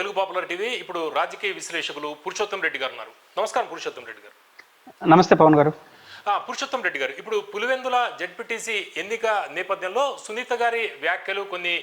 Telugu popular TV ఇప్పుడు రాజకీయ విశ్లేషకులు పురుషోత్తం రెడ్డి గారు ఉన్నారు. నమస్కారం పురుషోత్తం రెడ్డి గారు. నమస్తే పవన్ గారు. పురుషోత్తం రెడ్డి గారు ఇప్పుడు పులివెందుల జడ్పీటీసీ ఎన్నిక నేపథ్యంలో సునీత గారి వ్యాఖ్యలు కొన్ని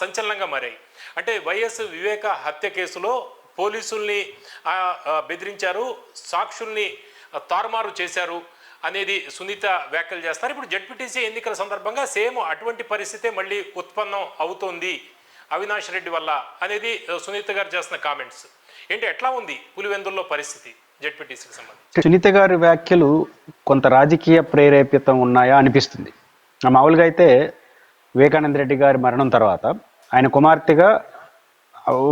సంచలనంగా మారాయి. అంటే వైఎస్ వివేక హత్య కేసులో పోలీసుల్ని బెదిరించారు సాక్షుల్ని తారుమారు చేశారు అనేది సునీత వ్యాఖ్యలు చేస్తారు. ఇప్పుడు జడ్పీటీసీ ఎన్నికల సందర్భంగా సేమ్ అటువంటి పరిస్థితే మళ్ళీ ఉత్పన్నం అవుతోంది అవినాష్ రెడ్డి వల్ల అనేది సునీత గారు చేస్తున్న కామెంట్స్. ఏంటి ఎట్లా ఉంది పులివెందుల్లో పరిస్థితి జడ్పీటీసీకి సంబంధించి? సునీత గారి వ్యాఖ్యలు కొంత రాజకీయ ప్రేరేపితం ఉన్నాయా అనిపిస్తుంది. ఆ మామూలుగా అయితే వివేకానంద రెడ్డి గారి మరణం తర్వాత ఆయన కుమార్తెగా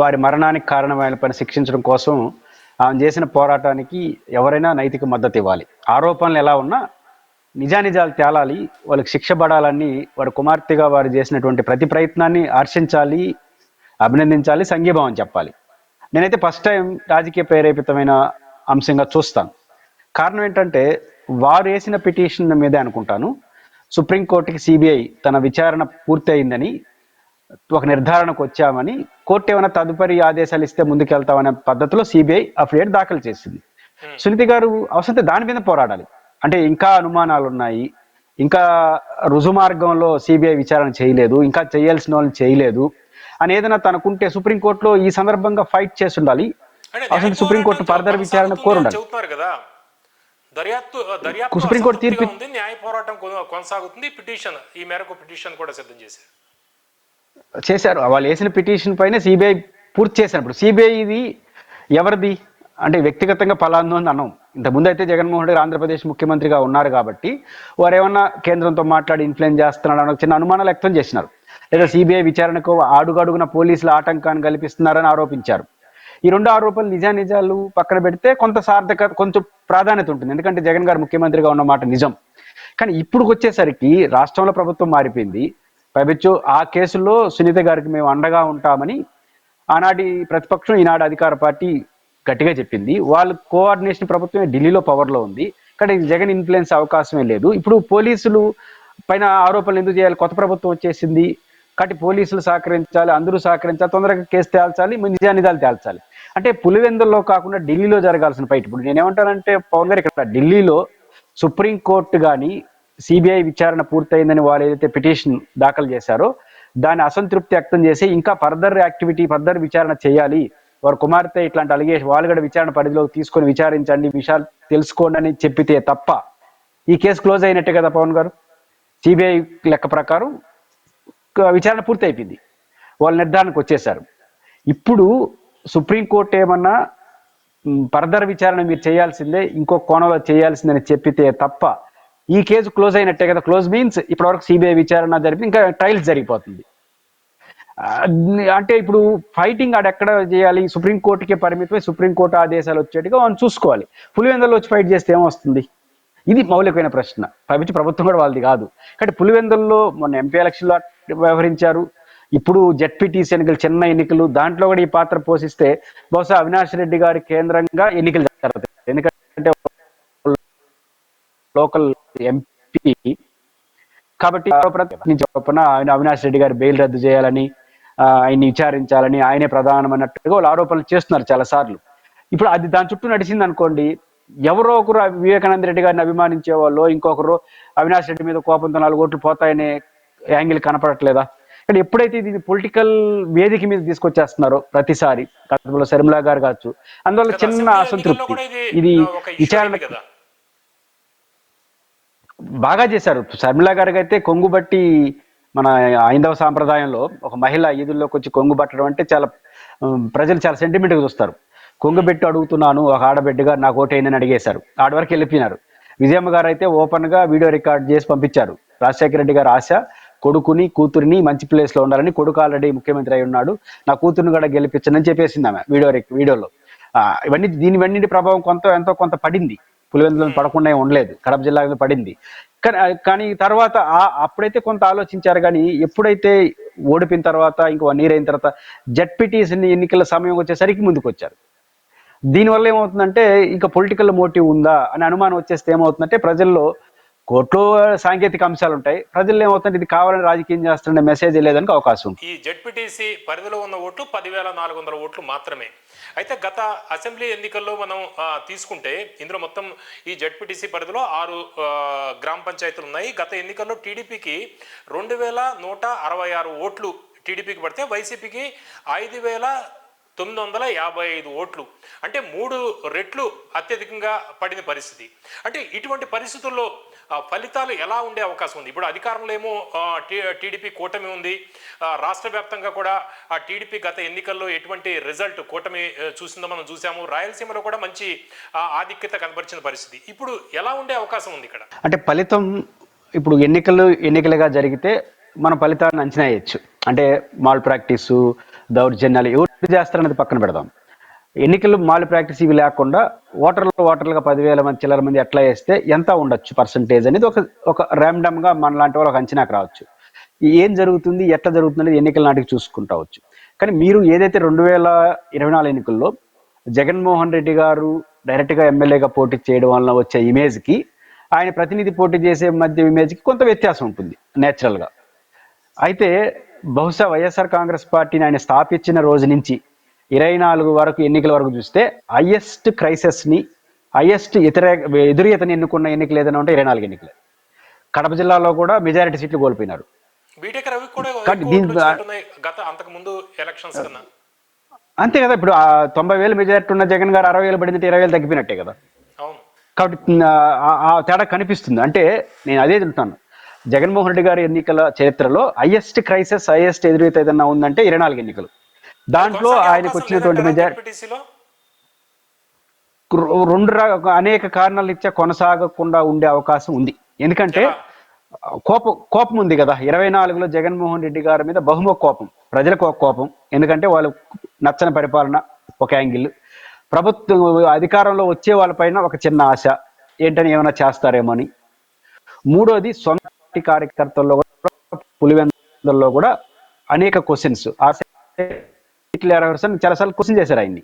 వారి మరణానికి కారణమైన పని శిక్షించడం కోసం ఆమె చేసిన పోరాటానికి ఎవరైనా నైతిక మద్దతు ఇవ్వాలి. ఆరోపణలు ఎలా ఉన్నా నిజానిజాలు తేలాలి వాళ్ళకి శిక్ష పడాలని వారి కుమార్తెగా వారు చేసినటువంటి ప్రతి ప్రయత్నాన్ని హర్షించాలి అభినందించాలి సంఘీభావం చెప్పాలి. నేనైతే ఫస్ట్ టైం రాజకీయ ప్రేరేపితమైన అంశంగా చూస్తాను. కారణం ఏంటంటే వారు వేసిన పిటిషన్ మీదే అనుకుంటాను. సుప్రీంకోర్టుకి సిబిఐ తన విచారణ పూర్తి అయిందని ఒక నిర్ధారణకు వచ్చామని కోర్టు ఏమైనా తదుపరి ఆదేశాలు ఇస్తే ముందుకెళ్తామనే పద్ధతిలో సిబిఐ అఫిడేట్ దాఖలు చేసింది. సునీతి గారు అవసరం దాని మీద పోరాడాలి. అంటే ఇంకా అనుమానాలు ఉన్నాయి ఇంకా రుజుమార్గంలో సిబిఐ విచారణ చేయలేదు. ఇంకా చేయాల్సిన వాళ్ళని చేయలేదు. అని ఏదైనా తనకుంటే సుప్రీంకోర్టులో ఈ సందర్భంగా ఫైట్ చేసి ఉండాలి అసలు సుప్రీంకోర్టు ఫర్దర్ విచారణ కోరుండాలి. కదా. దర్యాప్తు దర్యాప్తు సుప్రీంకోర్టు తీర్పు- ఉంది న్యాయ పోరాటం కొన- కొనసాగుతుంది. పిటిషన్ ఈ మేరకు పిటిషన్ కూడా సిద్ధం చేశారు. చేశారు. వాళ్ళు వేసిన పిటిషన్ పైన సిబిఐ పూర్తి చేశారు. ఇప్పుడు సిబిఐ ఇది ఎవరిది? అంటే వ్యక్తిగతంగా ఫలాందు అని అన్నాం ఇంతకుముందు అయితే జగన్మోహన్ రెడ్డి ఆంధ్రప్రదేశ్ ముఖ్యమంత్రిగా ఉన్నారు కాబట్టి వారు ఏమన్నా కేంద్రంతో మాట్లాడి ఇన్ఫ్లుయెన్స్ చేస్తున్నాడు అని ఒక చిన్న అనుమానాలు వ్యక్తం చేసినారు. లేదా సిబిఐ విచారణకు అడుగడుగున పోలీసులు ఆటంకాన్ని కల్పిస్తున్నారని ఆరోపించారు. ఈ రెండు ఆరోపణలు నిజానిజాలు పక్కన పెడితే కొంత సార్థక కొంచెం ప్రాధాన్యత ఉంటుంది. ఎందుకంటే జగన్ గారు ముఖ్యమంత్రిగా ఉన్న మాట నిజం. కానీ ఇప్పుడు వచ్చేసరికి రాష్ట్రంలో ప్రభుత్వం మారిపోయింది. పైపెచ్చు ఆ కేసుల్లో సునీత గారికి మేము అండగా ఉంటామని ఆనాటి ప్రతిపక్షం ఈనాడు అధికార పార్టీ గట్టిగా చెప్పింది. వాళ్ళు కోఆర్డినేషన్ ప్రభుత్వమే ఢిల్లీలో పవర్లో ఉంది. కానీ జగన్ ఇన్ఫ్లుయెన్స్ అవకాశమే లేదు. ఇప్పుడు పోలీసులు పైన ఆరోపణలు ఎందుకు చేయాలి? కొత్త ప్రభుత్వం వచ్చేసింది. కాబట్టి పోలీసులు సహకరించాలి అందరూ సహకరించాలి తొందరగా కేసు తేల్చాలి నిజానిజాలు తేల్చాలి. అంటే పులివెందుల్లో కాకుండా ఢిల్లీలో జరగాల్సిన ఫైట్ ఇప్పుడు నేనేమంటానంటే పవన్ గారు ఇక్కడ ఢిల్లీలో సుప్రీంకోర్టు కానీ సిబిఐ విచారణ పూర్తయిందని వాళ్ళు ఏదైతే పిటిషన్ దాఖలు చేశారో దాని అసంతృప్తి వ్యక్తం చేసి ఇంకా ఫర్దర్ యాక్టివిటీ ఫర్దర్ విచారణ చేయాలి. వారి కుమార్తె ఇట్లాంటి అలిగేషన్ వాళ్ళు కూడా విచారణ పరిధిలోకి తీసుకొని విచారించండి విషయాలు తెలుసుకోండి అని చెప్పితే తప్ప ఈ కేసు క్లోజ్ అయినట్టే కదా పవన్ గారు? సిబిఐ లెక్క ప్రకారం విచారణ పూర్తి అయిపోయింది వాళ్ళు నిర్ధారణకు వచ్చేసారు ఇప్పుడు సుప్రీంకోర్టు ఏమన్నా ఫర్దర్ విచారణ మీరు చేయాల్సిందే ఇంకో కోణంలో చేయాల్సిందని చెప్పితే తప్ప ఈ కేసు క్లోజ్ అయినట్టే కదా? క్లోజ్ మీన్స్ ఇప్పటివరకు సిబిఐ విచారణ జరిపి ఇంకా ట్రయల్స్ జరిగిపోతుంది. అంటే ఇప్పుడు ఫైటింగ్ ఆడ ఎక్కడ చేయాలి? సుప్రీంకోర్టుకే పరిమితమై సుప్రీంకోర్టు ఆదేశాలు వచ్చేట్టుగా మనం చూసుకోవాలి. పులివెందుల్లో వచ్చి ఫైట్ చేస్తే ఏమొస్తుంది? ఇది మౌలికమైన ప్రశ్న. పైపించి ప్రభుత్వం కూడా వాళ్ళది కాదు. కాబట్టి పులివెందుల్లో మొన్న ఎంపీ ఎలక్షన్లో వ్యవహరించారు. ఇప్పుడు జెడ్పీటీసీ ఎన్నికలు చిన్న ఎన్నికలు దాంట్లో కూడా ఈ పాత్ర పోషిస్తే బహుశా అవినాష్ రెడ్డి గారి కేంద్రంగా ఎన్నికలు జరుగుతాయి. ఎందుకంటే లోకల్ ఎంపీ కాబట్టి నుంచి ఆయన అవినాష్ రెడ్డి గారి బెయిల్ రద్దు చేయాలని ఆయన్ని విచారించాలని ఆయనే ప్రధానమైనట్టుగా వాళ్ళు ఆరోపణలు చేస్తున్నారు చాలా సార్లు ఇప్పుడు అది దాని చుట్టూ నడిచింది అనుకోండి ఎవరో ఒకరు వివేకానంద రెడ్డి గారిని అభిమానించే వాళ్ళు ఇంకొకరు అవినాష్ రెడ్డి మీద కోపంతో నాలుగు ఓట్లు పోతాయనే యాంగిల్ కనపడట్లేదా? కానీ ఎప్పుడైతే ఇది పొలిటికల్ వేదిక మీద తీసుకొచ్చేస్తున్నారో ప్రతిసారి గతంలో శర్మిలా గారు కావచ్చు అందువల్ల చిన్న అసంతృప్తి. ఇది విచారణ బాగా చేశారు. శర్మిల గారికి అయితే కొంగు బట్టి మన హైందవ సాంప్రదాయంలో ఒక మహిళ ఈదుల్లోకి వచ్చి కొంగు పట్టడం అంటే చాలా ప్రజలు చాలా సెంటిమెంట్గా చూస్తారు. కొంగు పెట్టి అడుగుతున్నాను ఒక ఆడబిడ్డగా నాకు ఓటైందని అడిగేశారు. ఆడవరకు వెళ్ళిపోయినారు. విజయమ్మ గారు అయితే ఓపెన్గా వీడియో రికార్డ్ చేసి పంపించారు. రాజశేఖర రెడ్డి గారు ఆశ కొడుకుని కూతురిని మంచి ప్లేస్లో ఉండాలని కొడుకు ఆల్రెడీ ముఖ్యమంత్రి అయి ఉన్నాడు. నా కూతురుని కూడా గెలిపించనని చెప్పేసింది ఆమె వీడియో వీడియోలో. ఇవన్నీ దీని ప్రభావం కొంత ఎంతో కొంత పడింది. పులివెందులో పడకుండా ఉండలేదు. కడప జిల్లా మీద పడింది. కానీ కానీ తర్వాత అప్పుడైతే కొంత ఆలోచించారు కానీ ఎప్పుడైతే ఓడిపోయిన తర్వాత ఇంకో వన్ ఇయర్ అయిన తర్వాత జడ్పీటీసీ ఎన్నికల సమయం వచ్చేసరికి ముందుకు వచ్చారు దీనివల్ల ఏమవుతుందంటే ఇంకా పొలిటికల్ మోటివ్ ఉందా అని అనుమానం వచ్చేస్తే ఏమవుతుందంటే ప్రజల్లో కోర్టులో సాంకేతిక అంశాలు ఉంటాయి. ప్రజలు ఏమవుతుంది ఇది కావాలని రాజకీయం చేస్తున్న మెసేజ్ లేదానికి అవకాశం ఉంది. ఈ జెడ్పీటీసీ పరిధిలో ఉన్న ఓట్లు పదివేల నాలుగు వందల ఓట్లు మాత్రమే. అయితే గత అసెంబ్లీ ఎన్నికల్లో మనం తీసుకుంటే ఇందులో మొత్తం ఈ జడ్పీటీసీ పరిధిలో ఆరు గ్రామ పంచాయతీలు ఉన్నాయి. గత ఎన్నికల్లో టీడీపీకి రెండు వేల నూట అరవై ఆరు ఓట్లు టీడీపీకి పడితే వైసీపీకి ఐదు వేల తొమ్మిది వందల యాభై ఐదు ఓట్లు. అంటే మూడు రెట్లు అత్యధికంగా పడిన పరిస్థితి. అంటే ఇటువంటి పరిస్థితుల్లో ఫలితాలు ఎలా ఉండే అవకాశం ఉంది? ఇప్పుడు అధికారంలో ఏమో టీడీపీ కూటమి ఉంది. రాష్ట్ర వ్యాప్తంగా కూడా ఆ టీడీపీ గత ఎన్నికల్లో ఎటువంటి రిజల్ట్ కూటమి చూసిందో మనం చూసాము. రాయలసీమలో కూడా మంచి ఆధిక్యత కనబరిచిన పరిస్థితి. ఇప్పుడు ఎలా ఉండే అవకాశం ఉంది ఇక్కడ? అంటే ఫలితం ఇప్పుడు ఎన్నికలు ఎన్నికలుగా జరిగితే మన ఫలితాలను అంచనా వేయచ్చు. అంటే మాల్ ప్రాక్టీసు దౌర్జన్యాలు ఎవరు చేస్తారనేది పక్కన పెడదాం. ఎన్నికలు మాల్ ప్రాక్టీస్ ఇవి లేకుండా ఓటర్లు ఓటర్లుగా పదివేల మంది చిల్లర మంది ఎట్లా వేస్తే ఎంత ఉండొచ్చు పర్సంటేజ్ అనేది ఒక ఒక ర్యాండమ్గా గా మన లాంటి వాళ్ళకి అంచనాకు రావచ్చు. ఏం జరుగుతుంది ఎట్లా జరుగుతుంది అనేది ఎన్నికల నాటికి చూసుకుంటావచ్చు కానీ మీరు ఏదైతే రెండు వేల ఇరవై నాలుగు ఎన్నికల్లో జగన్మోహన్ రెడ్డి గారు డైరెక్ట్గా ఎమ్మెల్యేగా పోటీ చేయడం వలన వచ్చే ఇమేజ్కి ఆయన ప్రతినిధి పోటీ చేసే మధ్య ఇమేజ్కి కొంత వ్యత్యాసం ఉంటుంది నేచురల్గా అయితే బహుశా వైఎస్ఆర్ కాంగ్రెస్ పార్టీని ఆయన స్థాపించిన రోజు నుంచి ఇరవై నాలుగు వరకు ఎన్నికల వరకు చూస్తే హైయెస్ట్ క్రైసిస్ని హైయెస్ట్ వ్యతిరేక ఎదురీతని ఎన్నుకున్న ఎన్నికలు ఏదైనా ఉంటే ఇరవై నాలుగు ఎన్నికలే. కడప జిల్లాలో కూడా మెజారిటీ సీట్లు కోల్పోయినారు. అంతే కదా ఇప్పుడు తొంభై వేలు మెజారిటీ ఉన్న జగన్ గారు అరవై వేలు పడిందంటే ఇరవై వేలు తగ్గిపోయినట్టే కదా. కాబట్టి ఆ- ఆ తేడా కనిపిస్తుంది. అంటే నేను అదే చెప్తాను. జగన్మోహన్ రెడ్డి గారి ఎన్నికల చరిత్రలో హైయెస్ట్ క్రైసిస్ హైయెస్ట్ ఎదురైతే ఏదన్నా ఉందంటే ఇరవై నాలుగు ఎన్నికలు. దాంట్లో ఆయనకు వచ్చినటువంటి లేదంటారా మెజారిటీ జెడ్పీటీసీలో? రెండు అనేక కారణాలు ఇచ్చా కొనసాగకుండా ఉండే అవకాశం ఉంది. ఎందుకంటే? కోపం కోపం ఉంది కదా. ఇరవై నాలుగులో జగన్మోహన్ రెడ్డి గారి మీద బహుముఖ కోపం ప్రజలకు ఒక కోపం. ఎందుకంటే వాళ్ళు నచ్చని పరిపాలన ఒక యాంగిల్. ప్రభుత్వం అధికారంలో వచ్చే వాళ్ళపైన ఒక చిన్న ఆశ. ఏంటని ఏమైనా చేస్తారేమో అని. మూడోది సొంత కార్యకర్తల్లో కూడా పులివెందుల్లో కూడా అనేక క్వశ్చన్స్ చాలాసార్లు క్వశ్చన్ చేశారు ఆయన్ని.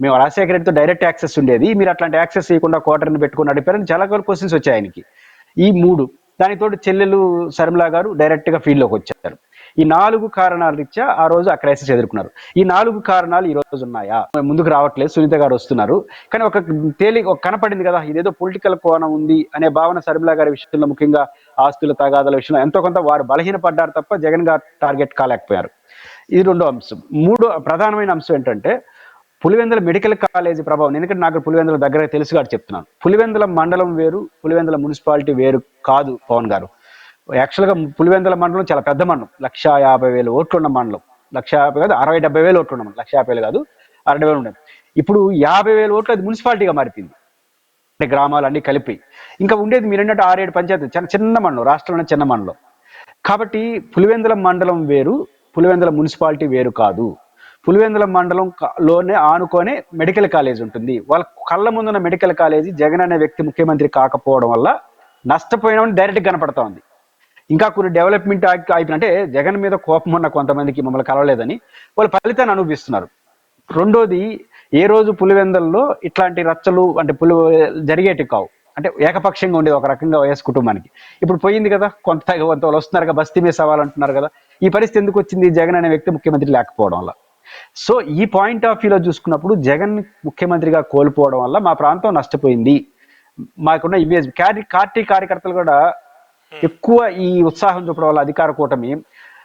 మేము రాజశేఖర రెడ్డితో డైరెక్ట్ యాక్సెస్ ఉండేది. మీరు అట్లాంటి యాక్సెస్ చేయకుండా క్వార్టర్ని పెట్టుకుని నడిపారని చాలా క్వశ్చన్స్ వచ్చాయి ఆయనకి. ఈ మూడు దానితోటి చెల్లెలు శర్మిలా గారు డైరెక్ట్గా ఫీల్డ్లోకి వచ్చారు. ఈ నాలుగు కారణాల రీత్యా ఆ రోజు ఆ క్రైసిస్ ఎదుర్కొన్నారు. ఈ నాలుగు కారణాలు ఈ రోజు ఉన్నాయా? ముందుకు రావట్లేదు సునీత గారు వస్తున్నారు. కానీ ఒక తేలి ఒక కనపడింది కదా ఇదేదో పొలిటికల్ కోణం ఉంది అనే భావన శర్మిలా గారి విషయంలో ముఖ్యంగా ఆస్తుల తగాదాల విషయంలో ఎంతో కొంత వారు బలహీనపడ్డారు తప్ప జగన్ గారు టార్గెట్ కాలేకపోయారు. ఇది రెండో అంశం. మూడో ప్రధానమైన అంశం ఏంటంటే పులివెందుల మెడికల్ కాలేజీ ప్రభావం. ఎందుకంటే నాకు పులివెందుల దగ్గర తెలుసు కాబట్టి చెప్తున్నాను. పులివెందుల మండలం వేరు పులివెందుల మున్సిపాలిటీ వేరు కాదు పవన్ గారు. యాక్చువల్గా పులివెందుల మండలం చాలా పెద్ద మండలం. లక్ష యాభై వేలు ఓట్లున్న మండలం. లక్ష యాభై కాదు అరవై డెబ్బై వేలు ఓట్లు మండలం. లక్ష యాభై వేలు కాదు అరవై వేలు ఉండేది ఇప్పుడు యాభై వేలు ఓట్లు అది మున్సిపాలిటీగా మారిపోయింది. అంటే గ్రామాలన్నీ కలిపి. ఇంకా ఉండేది మీరు ఏంటంటే ఆరేడు పంచాయతీ చాలా చిన్న మండలం రాష్ట్రంలో చిన్న మండలం. కాబట్టి పులివెందుల మండలం వేరు పులివెందుల మున్సిపాలిటీ వేరు కాదు. పులివెందుల మండలం లోనే ఆనుకొనే మెడికల్ కాలేజ్ ఉంటుంది. వాళ్ళ కళ్ళ ముందున్న మెడికల్ కాలేజీ జగన్ అనే వ్యక్తి ముఖ్యమంత్రి కాకపోవడం వల్ల నష్టపోయినామని డైరెక్ట్ కనపడతా ఉంది. ఇంకా కొన్ని డెవలప్మెంట్ అయిపోయిన అంటే జగన్ మీద కోపం ఉన్న కొంతమందికి మమ్మల్ని కలవలేదని వాళ్ళు ఫలితాన్ని అనుభవిస్తున్నారు. రెండోది ఏ రోజు పులివెందల్లో ఇట్లాంటి రచ్చలు అంటే పులి జరిగేటి కావు. అంటే ఏకపక్షంగా ఉండేది ఒక రకంగా వైఎస్ కుటుంబానికి. ఇప్పుడు పోయింది కదా కొంత కొంత వాళ్ళు వస్తున్నారు కదా బస్తీ మీద సవాల్ అంటున్నారు కదా ఈ పరిస్థితి ఎందుకు వచ్చింది? జగన్ అనే వ్యక్తి ముఖ్యమంత్రి లేకపోవడం వల్ల. సో ఈ పాయింట్ ఆఫ్ వ్యూలో చూసుకున్నప్పుడు జగన్ ముఖ్యమంత్రిగా కోల్పోవడం వల్ల మా ప్రాంతం నష్టపోయింది. మాకున్న ఇమేజ్. క్యారీ పార్టీ కార్యకర్తలు కూడా ఎక్కువ ఈ ఉత్సాహం చూపడం వల్ల అధికార కూటమి.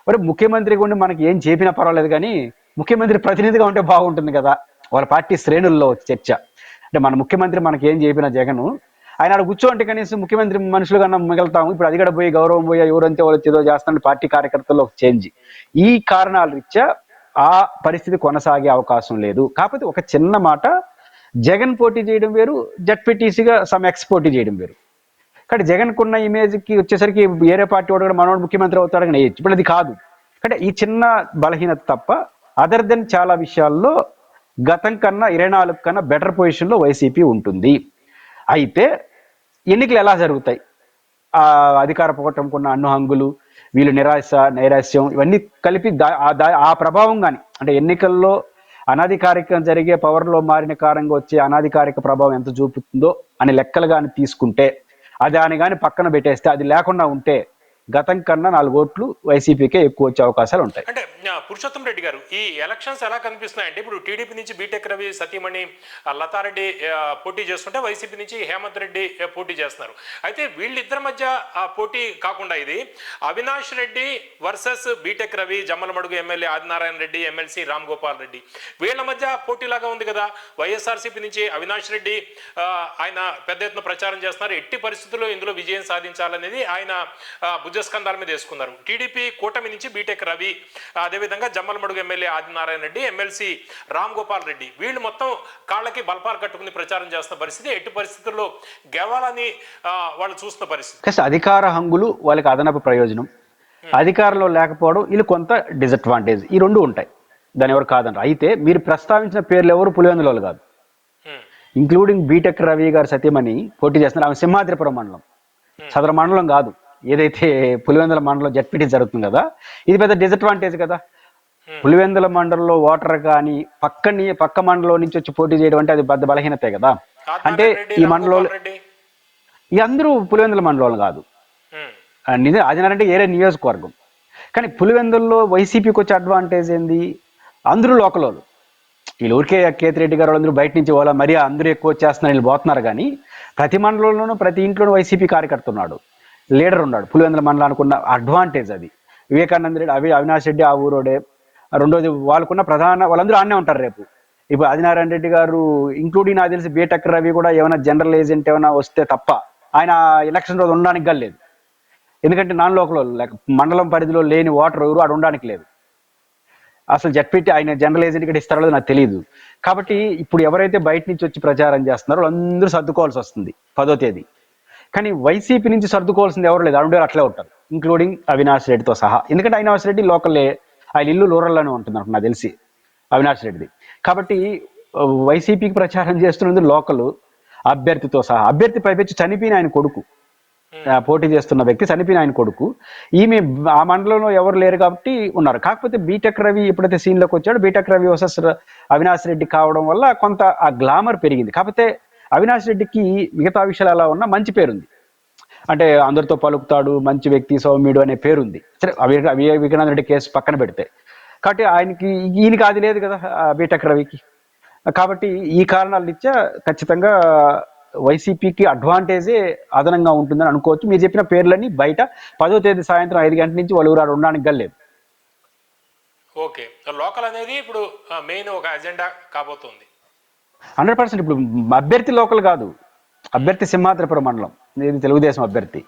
మరి ముఖ్యమంత్రి ఉండి మనకి ఏం చెప్పినా పర్వాలేదు కానీ ముఖ్యమంత్రి ప్రతినిధిగా ఉంటే బాగుంటుంది కదా. వాళ్ళ పార్టీ శ్రేణుల్లో చర్చ. అంటే మన ముఖ్యమంత్రి మనకి ఏం చెప్పిన జగన్. ఆయన ఆడ కూర్చోంటే కనీసం ముఖ్యమంత్రి మనుషులు కన్నా మిగులుతాము. ఇప్పుడు అది కూడా పోయి గౌరవం పోయి ఎవరంతే వాళ్ళు ఏదో చేస్తున్న పార్టీ కార్యకర్తల్లో ఒక చేంజ్. ఈ కారణాల రీత్యా ఆ పరిస్థితి కొనసాగే అవకాశం లేదు. కాకపోతే ఒక చిన్న మాట జగన్ పోటీ చేయడం వేరు జడ్పీటీసీగా సమ్ ఎక్స్ పోటీ చేయడం వేరు. కానీ జగన్ కున్న వచ్చేసరికి వేరే పార్టీ వాడు కూడా మనోడు ముఖ్యమంత్రి అవుతాడని వేయచ్చు ఇప్పుడు అది కాదు. అంటే ఈ చిన్న బలహీనత తప్ప అదర్ దెన్ చాలా విషయాల్లో గతం కన్నా ఇరవై నాలుగు కన్నా బెటర్ పొజిషన్లో వైసీపీ ఉంటుంది. అయితే ఎన్నికలు ఎలా జరుగుతాయి? ఆ అధికార పోవటంకున్న అన్ను హంగులు వీళ్ళు నిరాశ నైరాశ్యం ఇవన్నీ కలిపి దా- ఆ ఆ ప్రభావం కానీ అంటే ఎన్నికల్లో అనాధికారికం జరిగే పవర్లో మారిన కారణంగా వచ్చే అనధికారిక ప్రభావం ఎంత చూపుతుందో అనే లెక్కలు కానీ తీసుకుంటే అది ఆయన కానీ పక్కన పెట్టేస్తే అది లేకుండా ఉంటే గతం కన్నా నాలుగు ఓట్లు వైసీపీకే ఎక్కువ వచ్చే అవకాశాలు ఉంటాయి. అంటే పురుషోత్తం రెడ్డి గారు ఈ ఎలక్షన్స్ ఎలా కనిపిస్తున్నాయంటే ఇప్పుడు టీడీపీ నుంచి బీటెక్ రవి సతీమణి లతారెడ్డి పోటీ చేస్తుంటే వైసీపీ నుంచి హేమంత్ రెడ్డి పోటీ చేస్తున్నారు. అయితే వీళ్ళిద్దరి మధ్య పోటీ కాకుండా ఇది Avinash Reddy versus BTech Ravi Jammalamadugu MLA Adinarayana Reddy MLC Ram Gopal Reddy. వీళ్ళ మధ్య పోటీలాగా ఉంది కదా వైఎస్ఆర్సీపీ నుంచి అవినాష్ రెడ్డి ఆయన పెద్ద ఎత్తున ప్రచారం చేస్తున్నారు. ఎట్టి పరిస్థితుల్లో ఇందులో విజయం సాధించాలనేది ఆయన భుజస్కంధాల మీద వేసుకున్నారు. టీడీపీ కూటమి నుంచి బీటెక్ రవి అదేవిధంగా జమ్మలమడుగు ఎమ్మెల్యే ఆదినారాయణ రెడ్డి ఎమ్మెల్సీ రామ్ గోపాల్ రెడ్డి వీళ్ళు మొత్తం కాళ్ళకి బల్పాలు కట్టుకుని ప్రచారం చేస్తున్న పరిస్థితి. ఎట్టి పరిస్థితుల్లో గెవాలని వాళ్ళు చూస్తున్న పరిస్థితి. అధికార హంగులు వాళ్ళకి అదనపు ప్రయోజనం. అధికారంలో లేకపోవడం వీళ్ళు కొంత డిసడ్వాంటేజ్. ఈ రెండు ఉంటాయి. దాని ఎవరు కాదంటారు అయితే మీరు ప్రస్తావించిన పేర్లు ఎవరు? పులివెందుల వాళ్ళు కాదు. ఇంక్లూడింగ్ బీటెక్ రవి గారు సతీమణి పోటీ చేస్తున్నారు. ఆమె సింహాద్రిపురం మండలం. సదర మండలం కాదు. ఏదైతే పులివెందుల మండలం జడ్పీటీ జరుగుతుంది కదా ఇది పెద్ద డిసడ్వాంటేజ్ కదా. పులివెందుల మండలంలో ఓటర్ కానీ పక్కని పక్క మండలం నుంచి వచ్చి పోటీ చేయడం అంటే అది పెద్ద బలహీనతే కదా. అంటే రెడ్డి ఈ మండలంలో రెడ్డి. ఈ అందరూ పులివెందుల మండలం కాదు. ఆ, నిజం ఆదినారంటే ఏరే నియోజకవర్గం. కానీ పులివెందుల్లో వైసీపీకి వచ్చే అడ్వాంటేజ్ ఏంది? అందరూ లోకల్ వాళ్ళు. వీళ్ళు ఊరికే కేతిరెడ్డి గారు వాళ్ళందరూ బయట నుంచి వాళ్ళ మరీ అందరూ ఎక్కువ వచ్చేస్తున్నారు వీళ్ళు పోతున్నారు కానీ ప్రతి మండలంలోనూ ప్రతి ఇంట్లోనూ వైసీపీ కార్యకర్త ఉన్నాడు. లీడర్ ఉన్నాడు. పులివెందుల మండలం అనుకున్న అడ్వాంటేజ్ అది. వివేకానంద రెడ్డి అవి అవినాష్ రెడ్డి ఆ ఊరోడే. రెండోది వాళ్ళకున్న ప్రధాన వాళ్ళందరూ ఆడనే ఉంటారు రేపు. ఇప్పుడు ఆదినారాయణ రెడ్డి గారు ఇంక్లూడింగ్ నాకు తెలిసి బీటెక్ రవి కూడా ఏమైనా జనరల్ ఏజెంట్ ఏమైనా వస్తే తప్ప ఆయన ఎలక్షన్ రోజు ఉండడానికి లేదు. ఎందుకంటే నాన్ లోకల్ లైక్ లేక మండలం పరిధిలో లేని ఓటర్ ఎవరు ఆడ ఉండడానికి లేదు. అసలు జడ్పీటీ ఆయన జనరల్ ఏజెంట్ ఇక్కడ ఇస్తారో నాకు తెలియదు కాబట్టి ఇప్పుడు ఎవరైతే బయట నుంచి వచ్చి ప్రచారం చేస్తున్నారో వాళ్ళందరూ సర్దుకోవాల్సి వస్తుంది పదో తేదీ. కానీ వైసీపీ నుంచి సర్దుకోవాల్సింది ఎవరు లేదు. అరుణ్ అట్లే ఉంటారు. ఇంక్లూడింగ్ అవినాష్ రెడ్డితో సహా. ఎందుకంటే అవినాష్ రెడ్డి లోకలే ఆయన ఇల్లు రూరల్లోనే ఉంటుంది నాకు నాకు తెలిసి అవినాష్ రెడ్డిది. కాబట్టి వైసీపీకి ప్రచారం చేస్తున్నది లోకల్ అభ్యర్థితో సహా అభ్యర్థి పైపెచ్చి చనిపోయిన ఆయన కొడుకు. పోటీ చేస్తున్న వ్యక్తి చనిపోయిన ఆయన కొడుకు. ఈమె ఆ మండలంలో ఎవరు లేరు కాబట్టి ఉన్నారు. కాకపోతే బీటెక్ రవి ఎప్పుడైతే scene లోకి వచ్చాడో బీటెక్ రవి వర్సెస్ అవినాష్ రెడ్డి కావడం వల్ల కొంత ఆ గ్లామర్ పెరిగింది. కాకపోతే అవినాష్ రెడ్డికి మిగతా విషయాలు అలా ఉన్నా మంచి పేరుంది. అంటే అందరితో పలుకుతాడు మంచి వ్యక్తి సౌమ్యుడు అనే పేరుంది. సరే అవి అవి వివేకానంద రెడ్డి కేసు పక్కన పెడితే. కాబట్టి ఆయనకి ఈయనకి అది లేదు కదా బీటెక్ రవికి. కాబట్టి ఈ కారణాలు ఇచ్చా ఖచ్చితంగా వైసీపీకి అడ్వాంటేజే అదనంగా ఉంటుందని అనుకోవచ్చు. మీరు చెప్పిన పేర్లన్నీ బయట పదో తేదీ సాయంత్రం ఐదు గంటల నుంచి వాళ్ళు ఊరాడు ఉండడానికి గల్లేదు ఓకే. లోకల్ అనేది ఇప్పుడు మెయిన్ ఒక అజెండా కాబోతుంది. హండ్రెడ్ పర్సెంట్ ఇప్పుడు అభ్యర్థి లోకల్ కాదు. అభ్యర్థి సింహాద్రిపురం మండలం. ఇది తెలుగుదేశం అభ్యర్థి.